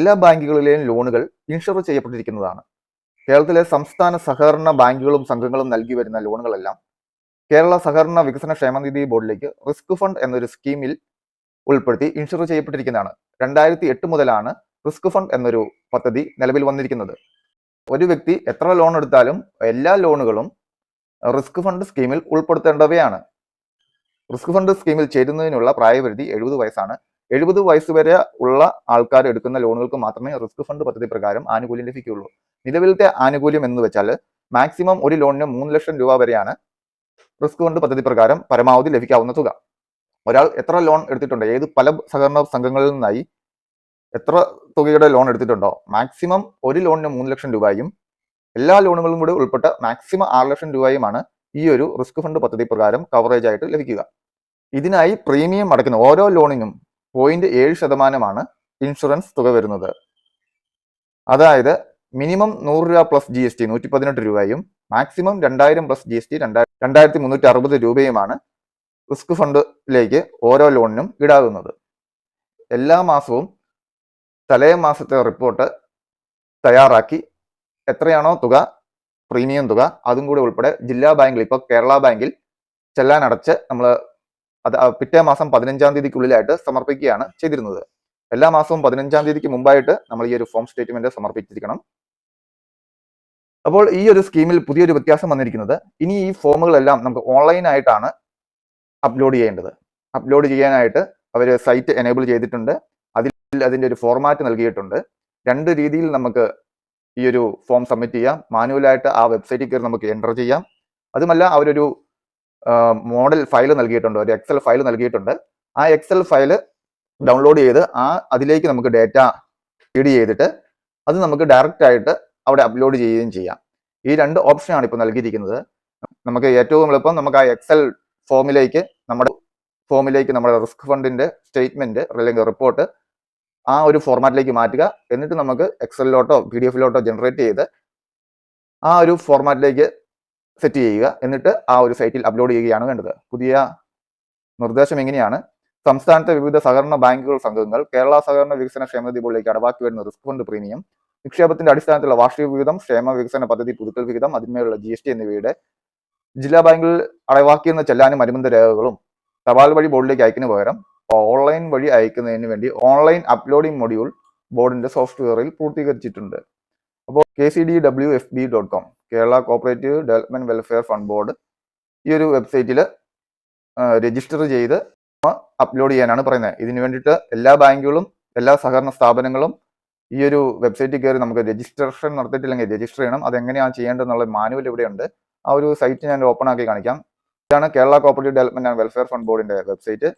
എല്ലാ ബാങ്കുകളിലെയും ലോണുകൾ ഇൻഷുർ ചെയ്യപ്പെട്ടിരിക്കുന്നതാണ്. കേരളത്തിലെ സംസ്ഥാന സഹകരണ ബാങ്കുകളും സംഘങ്ങളും നൽകി വരുന്ന ലോണുകളെല്ലാം കേരള സഹകരണ വികസന ക്ഷേമനിധി ബോർഡിലേക്ക് റിസ്ക് ഫണ്ട് എന്നൊരു സ്കീമിൽ ഉൾപ്പെടുത്തി ഇൻഷുർ ചെയ്യപ്പെട്ടിരിക്കുന്നതാണ്. രണ്ടായിരത്തി എട്ട് മുതലാണ് റിസ്ക് ഫണ്ട് എന്നൊരു പദ്ധതി നിലവിൽ വന്നിരിക്കുന്നത്. ഒരു വ്യക്തി എത്ര ലോൺ എടുത്താലും എല്ലാ ലോണുകളും റിസ്ക് ഫണ്ട് സ്കീമിൽ ഉൾപ്പെടുത്തേണ്ടവയാണ്. റിസ്ക് ഫണ്ട് സ്കീമിൽ ചേരുന്നതിനുള്ള പ്രായപരിധി എഴുപത് വയസ്സാണ്. എഴുപത് വയസ്സ് വരെ ഉള്ള ആൾക്കാർ എടുക്കുന്ന ലോണുകൾക്ക് മാത്രമേ റിസ്ക് ഫണ്ട് പദ്ധതി പ്രകാരം ആനുകൂല്യം ലഭിക്കുകയുള്ളൂ. നിലവിലത്തെ ആനുകൂല്യം എന്ന് വെച്ചാൽ മാക്സിമം ഒരു ലോണിന് മൂന്ന് ലക്ഷം രൂപ വരെയാണ് റിസ്ക് ഫണ്ട് പദ്ധതി പ്രകാരം പരമാവധി ലഭിക്കാവുന്ന തുക. ഒരാൾ എത്ര ലോൺ എടുത്തിട്ടുണ്ട്? ഏത് പല സഹകരണ സംഘങ്ങളിൽ നിന്നായി എത്ര തുകയുടെ ലോൺ എടുത്തിട്ടുണ്ടോ? മാക്സിമം ഒരു ലോണിന് മൂന്ന് ലക്ഷം രൂപയും എല്ലാ ലോണുകളും കൂടി ഉൾപ്പെട്ട മാക്സിമം ആറ് ലക്ഷം രൂപയുമാണ് ഈ ഒരു റിസ്ക് ഫണ്ട് പദ്ധതി പ്രകാരം കവറേജ് ആയിട്ട് ലഭിക്കുക. ഇതിനായി പ്രീമിയം അടയ്ക്കുന്ന ഓരോ ലോണിനും പോയിന്റ് ഏഴ് ശതമാനമാണ് ഇൻഷുറൻസ് തുക വരുന്നത്. അതായത് മിനിമം നൂറ് രൂപ പ്ലസ് ജി എസ് ടി നൂറ്റി പതിനെട്ട് രൂപയും മാക്സിമം രണ്ടായിരം പ്ലസ് ജി എസ് ടി രണ്ടായിരത്തി മുന്നൂറ്റി അറുപത് രൂപയുമാണ് റിസ്ക് ഫണ്ടിലേക്ക് ഓരോ ലോണിനും ഈടാകുന്നത്. എല്ലാ മാസവും തലേ മാസത്തെ റിപ്പോർട്ട് തയ്യാറാക്കി എത്രയാണോ തുക പ്രീമിയം തുക അതും കൂടി ഉൾപ്പെടെ ജില്ലാ ബാങ്കിൽ ഇപ്പോൾ കേരള ബാങ്കിൽ ചെല്ലാൻ അടച്ച് നമ്മൾ അത് പിറ്റേ മാസം പതിനഞ്ചാം തീയതിക്കുള്ളിലായിട്ട് സമർപ്പിക്കുകയാണ് ചെയ്തിരുന്നത്. എല്ലാ മാസവും പതിനഞ്ചാം തീയതിക്ക് മുമ്പായിട്ട് നമ്മൾ ഈ ഒരു ഫോം സ്റ്റേറ്റ്മെന്റ് സമർപ്പിച്ചിരിക്കണം. അപ്പോൾ ഈ ഒരു സ്കീമിൽ പുതിയൊരു വ്യത്യാസം വന്നിരിക്കുന്നത് ഇനി ഈ ഫോമുകളെല്ലാം നമുക്ക് ഓൺലൈൻ ആയിട്ടാണ് അപ്ലോഡ് ചെയ്യേണ്ടത്. അപ്ലോഡ് ചെയ്യാനായിട്ട് അവർ സൈറ്റ് എനേബിൾ ചെയ്തിട്ടുണ്ട്. അതിൽ അതിന്റെ ഒരു ഫോർമാറ്റ് നൽകിയിട്ടുണ്ട്. രണ്ട് രീതിയിൽ നമുക്ക് ഈ ഒരു ഫോം സബ്മിറ്റ് ചെയ്യാം. മാനുവലായിട്ട് ആ വെബ്സൈറ്റിൽ കയറി നമുക്ക് എന്റർ ചെയ്യാം. അതുമല്ല അവരൊരു മോഡൽ ഫയൽ നൽകിയിട്ടുണ്ട്. ഒരു എക്സൽ ഫയൽ നൽകിയിട്ടുണ്ട്. ആ എക്സൽ ഫയൽ ഡൗൺലോഡ് ചെയ്ത് ആ അതിലേക്ക് നമുക്ക് ഡേറ്റ ഫീഡ് ചെയ്തിട്ട് അത് നമുക്ക് ഡയറക്റ്റ് ആയിട്ട് അവിടെ അപ്ലോഡ് ചെയ്യുകയും ചെയ്യാം. ഈ രണ്ട് ഓപ്ഷനാണ് ഇപ്പോൾ നൽകിയിരിക്കുന്നത്. നമുക്ക് ഏറ്റവും എളുപ്പം നമുക്ക് ആ എക്സൽ ഫോമിലേക്ക് നമ്മുടെ ഫോമിലേക്ക് നമ്മുടെ റിസ്ക് ഫണ്ടിന്റെ സ്റ്റേറ്റ്മെന്റ് അല്ലെങ്കിൽ റിപ്പോർട്ട് ആ ഒരു ഫോർമാറ്റിലേക്ക് മാറ്റുക. എന്നിട്ട് നമുക്ക് എക്സലിലോട്ടോ പി ഡി എഫിലോട്ടോ ജനറേറ്റ് ചെയ്ത് ആ ഒരു ഫോർമാറ്റിലേക്ക് സെറ്റ് ചെയ്യുക. എന്നിട്ട് ആ ഒരു സൈറ്റിൽ അപ്ലോഡ് ചെയ്യുകയാണ് വേണ്ടത്. പുതിയ നിർദ്ദേശം എങ്ങനെയാണ്? സംസ്ഥാനത്തെ വിവിധ സഹകരണ ബാങ്കുകൾ സംഘങ്ങൾ കേരള സഹകരണ വികസന ക്ഷേമനിധി ബോർഡിലേക്ക് അടവാക്കി വരുന്ന റിസ്ക് ഫണ്ട് പ്രീമിയം നിക്ഷേപത്തിന്റെ അടിസ്ഥാനത്തിലുള്ള വാർഷിക വിഹിതം ക്ഷേമ വികസന പദ്ധതി പുതുക്കൽ വിഹിതം അതിന്മേലുള്ള ജി എസ് ടി എന്നിവയുടെ ജില്ലാ ബാങ്കിൽ അടവാക്കിയെന്ന ചെല്ലാനും അനുബന്ധ രേഖകളും തപാൽ വഴി ബോർഡിലേക്ക് അയക്കുന്ന പകരം ഓൺലൈൻ വഴി അയക്കുന്നതിന് വേണ്ടി ഓൺലൈൻ അപ്ലോഡിംഗ് മൊഡ്യൂൾ ബോർഡിന്റെ സോഫ്റ്റ്വെയറിൽ പൂർത്തീകരിച്ചിട്ടുണ്ട്. അപ്പോൾ K C D W F B dot com Kerala cooperative development welfare fund board ഈ ഒരു വെബ്സൈറ്റിൽ രജിസ്റ്റർ ചെയ്ത് അപ്ലോഡ് ചെയ്യാനാണ് പറയുന്നത്. ഇതിനു വേണ്ടിയിട്ട് എല്ലാ ബാങ്കുകളും എല്ലാ സഹകരണ സ്ഥാപനങ്ങളും ഈ ഒരു വെബ്സൈറ്റിൽ കയറി നമുക്ക് രജിസ്ട്രേഷൻ നടത്തിയിട്ടില്ലെങ്കിൽ രജിസ്റ്റർ ചെയ്യണം. അതെങ്ങനെയാണ് ചെയ്യേണ്ടതെന്നുള്ള മാനുവൽ ഇവിടെയുണ്ട് ആ ഒരു സൈറ്റ് ഞാൻ ഓപ്പൺ ആക്കി കാണിക്കാം. ഇതാണ് Kerala cooperative development and welfare fund ബോർഡിന്റെ വെബ്സൈറ്റ്.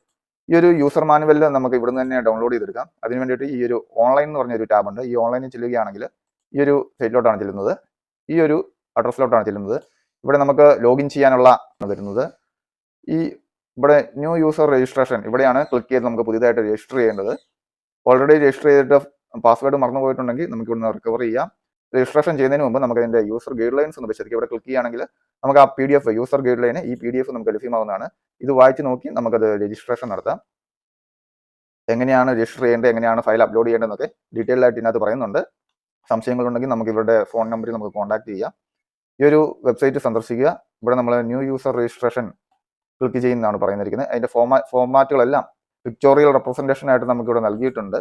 ഈ ഒരു യൂസർ മാനുവലിൽ നമുക്ക് ഇവിടുന്ന് തന്നെ ഡൗൺലോഡ് ചെയ്തെടുക്കാം. അതിന് വേണ്ടിയിട്ട് ഈ ഒരു ഓൺലൈൻ എന്ന് പറഞ്ഞ ഒരു ടാബ് ഉണ്ട്. ഈ ഓൺലൈനിൽ ചെല്ലുകയാണെങ്കിൽ ഈ ഒരു സൈറ്റിലോട്ടാണ് ചെല്ലുന്നത്. ഈ ഒരു അഡ്രസ്സിലോട്ടാണ് ചെല്ലുന്നത്. ഇവിടെ നമുക്ക് ലോഗിൻ ചെയ്യാനുള്ള വരുന്നത്. ഈ ഇവിടെ ന്യൂ യൂസർ രജിസ്ട്രേഷൻ ഇവിടെയാണ് ക്ലിക്ക് ചെയ്ത് നമുക്ക് പുതിയതായിട്ട് രജിസ്റ്റർ ചെയ്യേണ്ടത്. ഓൾറെഡി രജിസ്റ്റർ ചെയ്തിട്ട് പാസ്വേഡ് മറന്നു പോയിട്ടുണ്ടെങ്കിൽ നമുക്ക് ഇവിടുന്ന് റിക്കവർ ചെയ്യാം. രജിസ്ട്രേഷൻ ചെയ്യുന്നതിന് മുമ്പ് നമുക്ക് അതിന്റെ യൂസർ ഗൈഡ് ലൈൻസ് ഒന്ന് വെച്ചിരിക്കും ഇവിടെ ക്ലിക്ക് ചെയ്യുകയാണെങ്കിൽ നമുക്ക് ആ P D F user guide line ഈ പി ഡി എഫ് നമുക്ക് ലഭ്യമാവുന്നതാണ്. ഇത് വായിച്ച് നോക്കി നമുക്കത് രജിസ്ട്രേഷൻ നടത്താം. എങ്ങനെയാണ് രജിസ്റ്റർ ചെയ്യേണ്ടത്? എങ്ങനെയാണ് ഫയൽ അപ്ലോഡ് ചെയ്യേണ്ടതെന്നൊക്കെ ഡീറ്റെയിൽ ആയിട്ട് ഇതിനകത്ത് പറയുന്നുണ്ട്. സംശയങ്ങളുണ്ടെങ്കിൽ നമുക്ക് ഇവരുടെ ഫോൺ നമ്പറിൽ നമുക്ക് കോൺടാക്ട് ചെയ്യാം. ഈ ഒരു വെബ്സൈറ്റ് സന്ദർശിക്കുക. ഇവിടെ നമ്മൾ ന്യൂ യൂസർ രജിസ്ട്രേഷൻ ക്ലിക്ക് ചെയ്യുന്നതാണ് പറയുന്നിരിക്കുന്നത്. അതിന്റെ ഫോമാ ഫോമാറ്റുകളെല്ലാം പിക്ചോറിയൽ റെപ്രസെന്റേഷൻ ആയിട്ട് നമുക്കിവിടെ നൽകിയിട്ടുണ്ട്.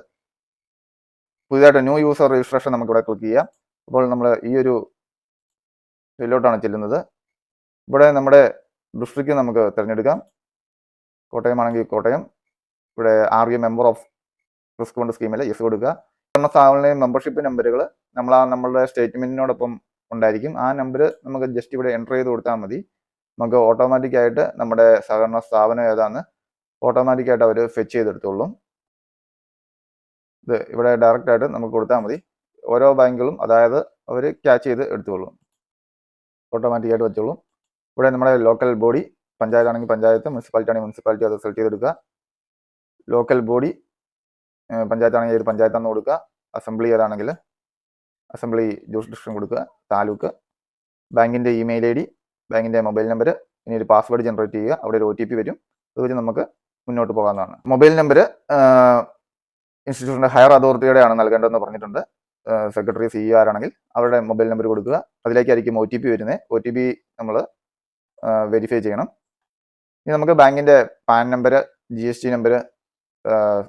പുതിയതായിട്ട് ന്യൂ യൂസർ രജിസ്ട്രേഷൻ നമുക്കിവിടെ ക്ലിക്ക് ചെയ്യാം. അപ്പോൾ നമ്മൾ ഈ ഒരു ഇതിലോട്ടാണ് ചെല്ലുന്നത്. ഇവിടെ നമ്മുടെ ഡിസ്ട്രിക്റ്റ് നമുക്ക് തിരഞ്ഞെടുക്കാം. കോട്ടയം ആണെങ്കിൽ കോട്ടയം. ഇവിടെ are you member of risk fund സ്കീമിൽ യെസ് കൊടുക്കുക. സഹകരണ സ്ഥാപനത്തിലെ മെമ്പർഷിപ്പ് നമ്പറുകൾ നമ്മൾ ആ നമ്മളുടെ സ്റ്റേറ്റ്മെന്റിനോടൊപ്പം ഉണ്ടായിരിക്കും. ആ നമ്പർ നമുക്ക് ജസ്റ്റ് ഇവിടെ എന്റർ ചെയ്ത് കൊടുത്താൽ മതി. നമുക്ക് ഓട്ടോമാറ്റിക് ആയിട്ട് നമ്മുടെ സഹകരണ സ്ഥാപനം ഏതാന്ന് ഓട്ടോമാറ്റിക് ആയിട്ട് അവർ ഫെച്ച് ചെയ്തെടുത്തോളും. ഇത് ഇവിടെ ഡയറക്റ്റ് ആയിട്ട് നമുക്ക് കൊടുത്താൽ മതി. ഓരോ ബാങ്കുകളും അതായത് അവർ ക്യാച്ച് ചെയ്ത് എടുത്തോളും. ഓട്ടോമാറ്റിക് ആയിട്ട് വെച്ചോളും. ഇവിടെ നമ്മുടെ ലോക്കൽ ബോഡി പഞ്ചായത്താണെങ്കിൽ പഞ്ചായത്ത് മുനിസിപ്പാലിറ്റി ആണെങ്കിൽ മുനിസിപ്പാലിറ്റി അത് സെലക്ട് ചെയ്തെടുക്കുക. ലോക്കൽ ബോഡി പഞ്ചായത്ത് ആണെങ്കിൽ ഏത് പഞ്ചായത്താന്ന് കൊടുക്കുക. അസംബ്ലി ഏതാണെങ്കിൽ അസംബ്ലി ഡിസ്ക്രിപ്ഷൻ കൊടുക്കുക. താലൂക്ക്. ബാങ്കിന്റെ ഇമെയിൽ ഐ ഡി ബാങ്കിന്റെ മൊബൈൽ നമ്പർ ഇനി ഒരു പാസ്വേഡ് ജനറേറ്റ് ചെയ്യുക. അവിടെ ഒരു ഒ ടി പി വരും. അത് വെച്ച് നമുക്ക് മുന്നോട്ട് പോകാവുന്നതാണ്. മൊബൈൽ നമ്പർ ഇൻസ്റ്റിറ്റ്യൂഷന്റെ ഹയർ അതോറിറ്റിയുടെ ആണ് നൽകേണ്ടതെന്ന് പറഞ്ഞിട്ടുണ്ട്. സെക്രട്ടറി സി ആരാണെങ്കിൽ അവരുടെ മൊബൈൽ നമ്പർ കൊടുക്കുക. അതിലേക്കായിരിക്കും ഒ ടി പി വരുന്നത്. ഒ ടി പി നമ്മൾ വെരിഫൈ ചെയ്യണം. ഇനി നമുക്ക് ബാങ്കിന്റെ PAN number G S T number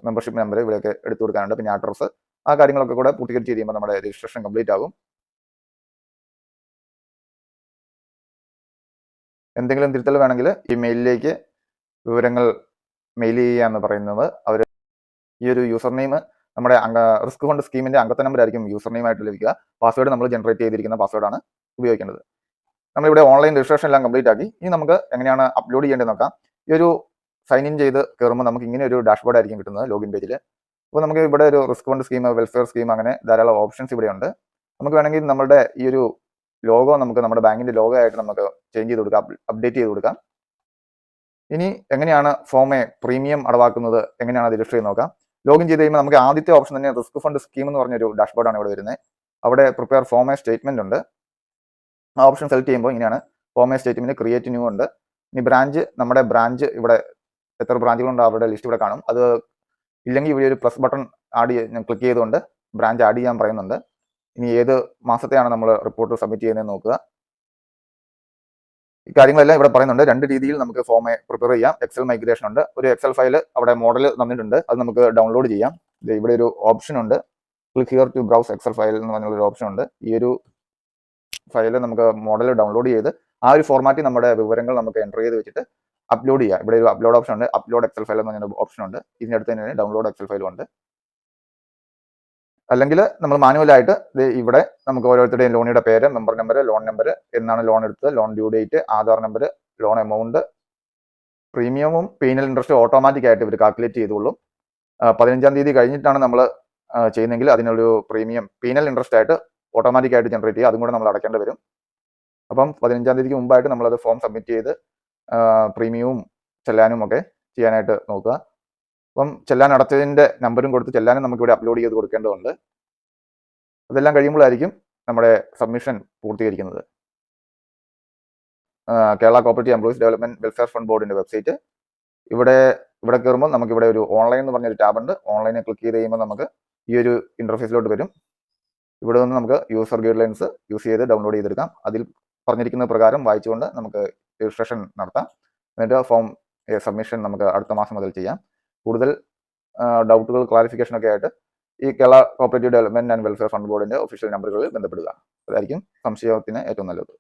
membership number ഇവിടെയൊക്കെ എടുത്തു കൊടുക്കാനുണ്ട്. പിന്നെ അഡ്രസ്സ് ആ കാര്യങ്ങളൊക്കെ കൂടെ പൂർത്തീകരിച്ച് ചെയ്യുമ്പോൾ നമ്മുടെ രജിസ്ട്രേഷൻ കംപ്ലീറ്റ് ആകും എന്തെങ്കിലും തിരുത്തൽ വേണമെങ്കിൽ ഈ മെയിലിലേക്ക് വിവരങ്ങൾ മെയിൽ ചെയ്യുക എന്ന് പറയുന്നത് അവർ ഈ ഒരു യൂസർ നെയിം നമ്മുടെ അംഗ റിസ്ക് ഫണ്ട് സ്കീമിന്റെ അംഗത്വ നമ്പർ ആയിരിക്കും യൂസർ നെയിം ആയിട്ട് ലഭിക്കുക. പാസ്വേഡ് നമ്മൾ ജനറേറ്റ് ചെയ്തിരിക്കുന്ന പാസ്വേഡാണ് ഉപയോഗിക്കേണ്ടത്. നമ്മളിവിടെ ഓൺലൈൻ രജിസ്ട്രേഷൻ എല്ലാം കംപ്ലീറ്റ് ആക്കി. ഇനി നമുക്ക് എങ്ങനെയാണ് അപ്ലോഡ് ചെയ്യേണ്ടത് നോക്കാം. ഈ ഒരു സൈൻ ഇൻ ചെയ്ത് കയറുമ്പോൾ നമുക്ക് ഇങ്ങനെ ഒരു ഡാഷ്ബോർഡ് ആയിരിക്കും കിട്ടുന്നത് ലോഗിൻ പേജിൽ അപ്പോൾ നമുക്ക് ഇവിടെ ഒരു risk fund scheme welfare scheme അങ്ങനെ ധാരാളം ഓപ്ഷൻസ് ഇവിടെയുണ്ട് നമുക്ക് വേണമെങ്കിൽ നമ്മുടെ ഈ ഒരു ലോഗോ നമുക്ക് നമ്മുടെ ബാങ്കിന്റെ ലോഗോ ആയിട്ട് നമുക്ക് ചേഞ്ച് ചെയ്ത് കൊടുക്കാം അപ്ഡേറ്റ് ചെയ്ത് കൊടുക്കാം. ഇനി എങ്ങനെയാണ് ഫോമെ പ്രീമിയം അടവാക്കുന്നത്? എങ്ങനെയാണ് അത് രജിസ്റ്റർ ചെയ്ത് നോക്കാം? ലോഗിൻ ചെയ്ത് കഴിയുമ്പോൾ നമുക്ക് ആദ്യത്തെ ഓപ്ഷൻ തന്നെ റിസ്ക് ഫണ്ട് സ്കീം എന്ന് പറഞ്ഞൊരു ഡാഷ്ബോർഡാണ് ഇവിടെ വരുന്നത്. അവിടെ പ്രിപ്പയർ ഫോമെ സ്റ്റേറ്റ്മെന്റ് ഉണ്ട്. ആ ഓപ്ഷൻ സെലക്ട് ചെയ്യുമ്പോൾ ഇങ്ങനെയാണ് ഫോമെ സ്റ്റേറ്റ്മെന്റ് ക്രിയേറ്റ് ന്യൂ ഉണ്ട്. ഇനി ബ്രാഞ്ച് നമ്മുടെ ബ്രാഞ്ച് ഇവിടെ എത്ര ബ്രാഞ്ചുകളുണ്ട് അവരുടെ ലിസ്റ്റ് ഇവിടെ കാണും. അത് ഇല്ലെങ്കിൽ ഇവിടെ ഒരു പ്ലസ് ബട്ടൺ ആഡ് ക്ലിക്ക് ചെയ്തുകൊണ്ട് ബ്രാഞ്ച് ആഡ് ചെയ്യാൻ പറയുന്നുണ്ട്. ഇനി ഏത് മാസത്തെയാണ് നമ്മൾ റിപ്പോർട്ട് സബ്മിറ്റ് ചെയ്യുന്നത് നോക്കുക. ഈ കാര്യങ്ങളെല്ലാം ഇവിടെ പറയുന്നുണ്ട്. രണ്ട് രീതിയിൽ നമുക്ക് ഫോം പ്രിപ്പയർ ചെയ്യാം. എക്സൽ മൈഗ്രേഷൻ ഉണ്ട്. ഒരു എക്സൽ ഫയൽ അവിടെ മോഡൽ തന്നിട്ടുണ്ട്. അത് നമുക്ക് ഡൗൺലോഡ് ചെയ്യാം. ഇവിടെ ഒരു ഓപ്ഷൻ ഉണ്ട്. Click here to browse excel file എന്ന് പറഞ്ഞുള്ള ഒരു ഓപ്ഷൻ ഉണ്ട്. ഈ ഒരു ഫയൽ നമുക്ക് മോഡൽ ഡൗൺലോഡ് ചെയ്ത് ആ ഒരു ഫോർമാറ്റിൽ നമ്മുടെ വിവരങ്ങൾ നമുക്ക് എന്റർ ചെയ്ത് വെച്ചിട്ട് അപ്ലോഡ് ചെയ്യാം. ഇവിടെ ഒരു അപ്ലോഡ് ഓപ്ഷൻ ഉണ്ട്. അപ്ലോഡ് എക്സൽ ഫയൽ എന്ന് പറഞ്ഞ ഓപ്ഷൻ ഉണ്ട്. ഇതിന്റെ അടുത്ത് തന്നെ ഡൗൺലോഡ് എക്സൽ ഫയലും ഉണ്ട്. അല്ലെങ്കിൽ നമ്മൾ മാനുവലായിട്ട് ഇവിടെ നമുക്ക് ഓരോരുത്തരുടെയും ലോണിയുടെ പേര് മെമ്പർ നമ്പർ ലോൺ നമ്പർ എന്നാണ് ലോൺ എടുത്തത്. Loan due date Aadhaar number loan amount പ്രീമിയവും penal ഇൻട്രസ്റ്റും ഓട്ടോമാറ്റിക് ആയിട്ട് ഇവർ കാൽക്കുലേറ്റ് ചെയ്തോളും പതിനഞ്ചാം തീയതി കഴിഞ്ഞിട്ടാണ് നമ്മൾ ചെയ്യുന്നെങ്കിൽ അതിനൊരു പ്രീമിയം പീനൽ ഇൻട്രസ്റ്റ് ആയിട്ട് ഓട്ടോമാറ്റിക് ആയിട്ട് ജനറേറ്റ് ചെയ്യുക. അതും കൂടെ നമ്മൾ അടയ്ക്കേണ്ടി വരും. അപ്പം പതിനഞ്ചാം തീയതിക്ക് മുമ്പായിട്ട് നമ്മളത് ഫോം സബ്മിറ്റ് ചെയ്ത് പ്രീമിയവും ചെല്ലാനും ഒക്കെ ചെയ്യാനായിട്ട് നോക്കുക. അപ്പം ചെല്ലാൻ അടച്ചതിന്റെ നമ്പറും കൊടുത്ത് ചെല്ലാനും നമുക്ക് ഇവിടെ അപ്ലോഡ് ചെയ്ത് കൊടുക്കേണ്ടതുണ്ട്. അതെല്ലാം കഴിയുമ്പോഴായിരിക്കും നമ്മുടെ submission പൂർത്തീകരിക്കുന്നത്. Kerala cooperative employees development welfare fund ബോർഡിന്റെ വെബ്സൈറ്റ് ഇവിടെ ഇവിടെ കയറുമ്പോൾ നമുക്ക് ഇവിടെ ഒരു ഓൺലൈൻ എന്ന് പറഞ്ഞൊരു ടാബ് ഉണ്ട്. ഓൺലൈനിൽ ക്ലിക്ക് ചെയ്ത് കഴിയുമ്പോൾ നമുക്ക് ഈ ഒരു ഇന്റർഫേസിലോട്ട് വരും. ഇവിടെ നിന്ന് നമുക്ക് യൂസർ ഗൈഡ് ലൈൻസ് യൂസ് ചെയ്ത് ഡൗൺലോഡ് ചെയ്തെടുക്കാം. അതിൽ പറഞ്ഞിരിക്കുന്ന പ്രകാരം വായിച്ചുകൊണ്ട് നമുക്ക് രജിസ്ട്രേഷൻ നടത്താം. എന്നിട്ട് ഫോം സബ്മിഷൻ നമുക്ക് അടുത്ത മാസം മുതൽ ചെയ്യാം. കൂടുതൽ ഡൗട്ടുകൾ ക്ലാരിഫിക്കേഷൻ ഒക്കെ ആയിട്ട് ഈ Kerala cooperative development and welfare fund ബോർഡിന്റെ ഒഫീഷ്യൽ നമ്പറുകളിൽ ബന്ധപ്പെടുക. അതായിരിക്കും സംശയത്തിന് ഏറ്റവും നല്ലത്.